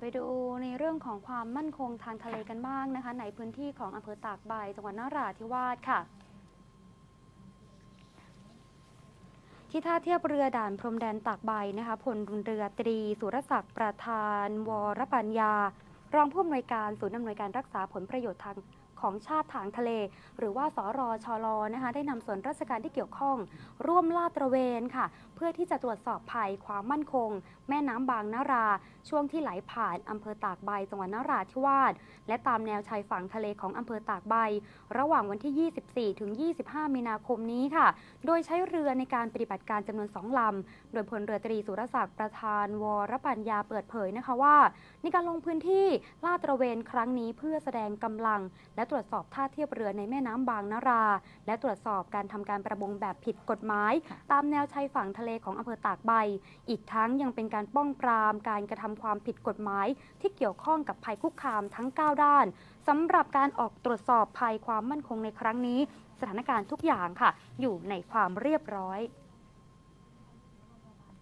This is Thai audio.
ไปดูในเรื่องของความมั่นคงทางทะเลกันบ้างนะคะ ในพื้นที่ของอำเภอตากใบจังหวัดนราธิวาสค่ะ ที่ท่าเทียบเรือด่านพรมแดนตากใบนะคะพลเรือตรี สุรศักดิ์ประธาน วรปัญญารองผู้อำนวยการศูนย์อำนวยการรักษาผลประโยชน์ทาง ของชาติทางทะเล หรือว่าสรชลนะคะได้นำส่วนราชการที่เกี่ยวข้อง ร่วมลาดตระเวนค่ะ เพื่อที่จะตรวจสอบภัยความมั่นคง แม่น้ำบางนารา ช่วงที่ไหลผ่านอำเภอตากใบจังหวัดนราธิวาสและตามแนวชายฝั่งทะเลของอำเภอตากใบ ระหว่างวันที่ 24 ถึง 25 มีนาคมนี้ค่ะ โดยใช้เรือในการปฏิบัติการจำนวน 2ลำโดยพลเรือตรีสุรศักดิ์ประธานวรปัญญาเปิดเผยนะคะว่า ในการลงพื้นที่ลาดตระเวนครั้งนี้เพื่อแสดงกำลัง และตรวจสอบท่าเทียบเรือในแม่น้ำบางนารา และตรวจสอบการทำการประมงแบบผิดกฎหมาย ตามแนวชายฝั่งทะเลของอำเภอตากใบ อีกทั้งยังเป็นการป้องปรามการกระทำความผิดกฎหมาย ที่เกี่ยวข้องกับภัยคุกคามทั้ง 9 ด้านสำหรับการออกตรวจสอบภัยความมั่นคงในครั้งนี้ สถานการณ์ทุกอย่างค่ะ อยู่ในความเรียบร้อย